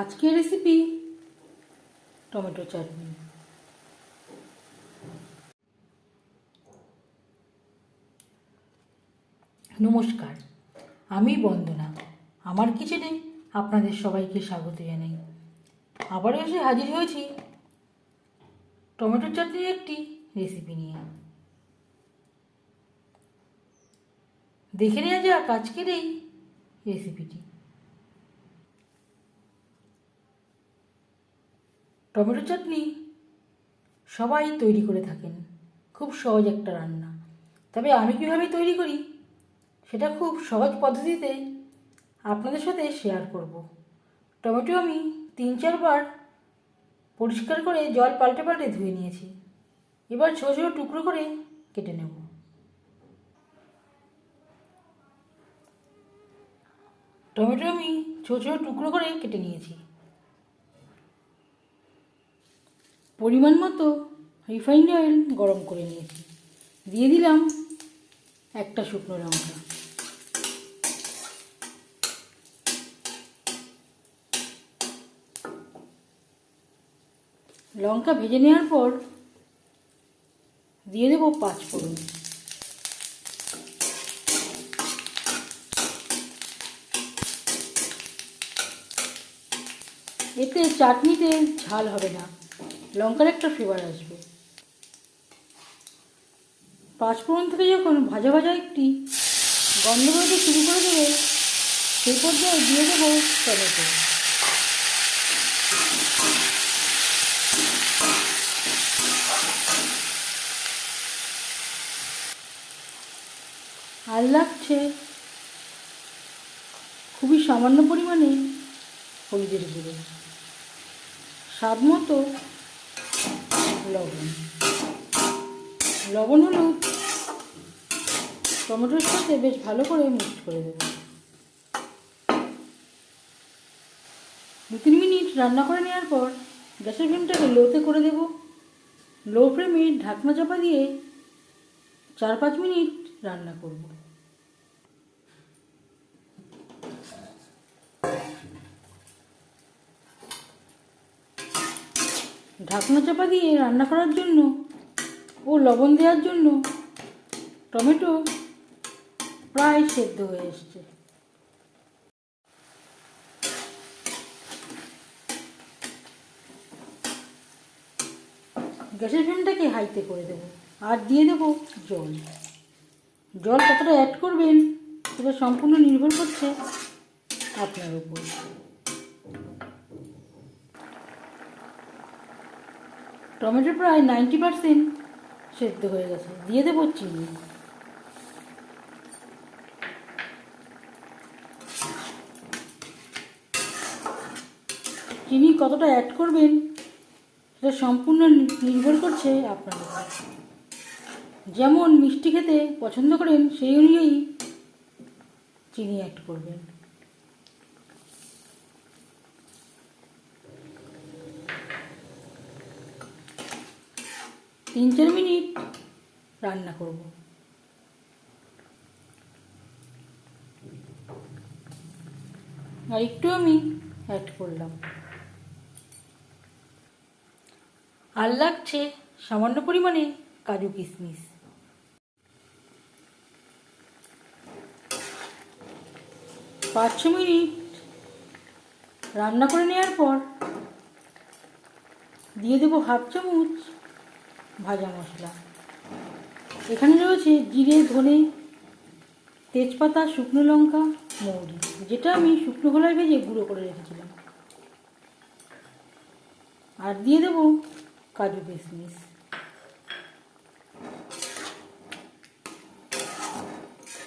আজকের recipe tomato চাটনি নমস্কার, আমি বন্দনা। আমার কিচেনে আপনাদের সবাইকে স্বাগত জানাই। আবারও এসে হাজির হয়েছি টমেটো চাটনির একটি রেসিপি নিয়ে। দেখে নেওয়া যাক আজকের এই রেসিপিটি টমেটো চাটনি? সবাই তৈরি করে থাকেন। খুব সহজ একটা রান্না। তবে আমি কীভাবে তৈরি করি? সেটা খুব সহজ পদ্ধতিতে আপনাদের সাথে শেয়ার করব। টমেটো আমি তিন চারবার পরিষ্কার করে জল পাল্টে পাল্টে ধুয়ে নিয়েছি। এবার ছোটো ছোটো টুকরো করে কেটে নেব। টমেটো আমি ছোটো ছোটো টুকরো করে কেটে নিয়েছি। পরিমাণ মতো রিফাইন্ড অয়েল গরম করে নিয়েছি। দিয়ে দিলাম একটা শুকনো লঙ্কা। লঙ্কা ভেজে নেওয়ার পর দিয়ে দেবো পাঁচ ফোড়ন। এতে চাটনিতে ঝাল হবে না। লঙ্কার একটা ফ্লেভার আসবে। পাঁচফোড়ন থেকে যখন ভাজা ভাজা একটি গন্ধ বেরোতে শুরু করে দেবে, সেই পর্যায়ে দিয়ে দেবো টমেটো। আর লাগছে খুবই সামান্য পরিমাণে হলুদের গুঁড়ো। স্বাদ মতো লবণ। লবণ হলুদ টমেটোর সাথে বেশ ভালো করে মিক্সড করে দেব। দু তিন মিনিট রান্না করে নেওয়ার পর গ্যাসের ফ্লেমটাকে লোতে করে দেব। লো ফ্লেমে ঢাকনা চাপা দিয়ে চার পাঁচ মিনিট রান্না করব। ঢাকনা চাপা দিয়ে রান্না করার জন্য ও লবণ দেওয়ার জন্য টমেটো প্রায় সেদ্ধ হয়ে এসছে। গ্যাসের ফ্লেমটাকে হাইতে করে দেবো আর দিয়ে দেবো জল। জল কতটা অ্যাড করবেন সেটা সম্পূর্ণ নির্ভর করছে আপনার উপর। টমেটো প্রায় নাইনটি পারসেন্ট সেদ্ধ হয়ে গেছে। দিয়ে দেবো চিনি। চিনি কতটা অ্যাড করবেন, সেটা সম্পূর্ণ নির্ভর করছে আপনার যেমন মিষ্টি খেতে পছন্দ করেন, সেই অনুযায়ী চিনি অ্যাড করবেন। তিন চার মিনিট রান্না করব। আর একটু আমি অ্যাড করলাম। আর লাগছে সামান্য পরিমাণে কাজু কিশমিশ। পাঁচ ছ মিনিট রান্না করে নেওয়ার পর দিয়ে দেবো হাফ চামচ ভাজা মশলা। এখানে রয়েছে জিরে, ধনে, তেজপাতা, শুকনো লঙ্কা, মৌরি, যেটা আমি শুকনো খোলায় ভেজে গুঁড়ো করে রেখেছিলাম। আর দিয়ে দেবো কাজু কিশমিশ।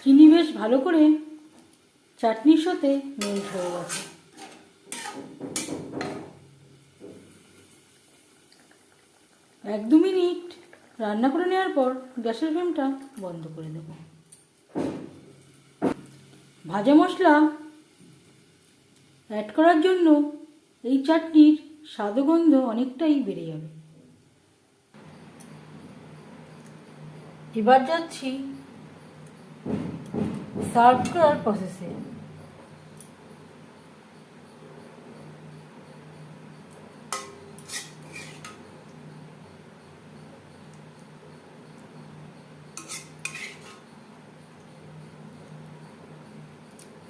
চিনি বেশ ভালো করে চাটনির সাথে মেল্ট হয়ে গেছে। এক দু মিনিট রান্না করে নেওয়ার পর গ্যাসের ফ্লেমটা বন্ধ করে দেব। ভাজা মশলা অ্যাড করার জন্য এই চাটনির স্বাদগন্ধ অনেকটাই বেড়ে যাবে। এবার যাচ্ছি সার্ভ করার প্রসেসে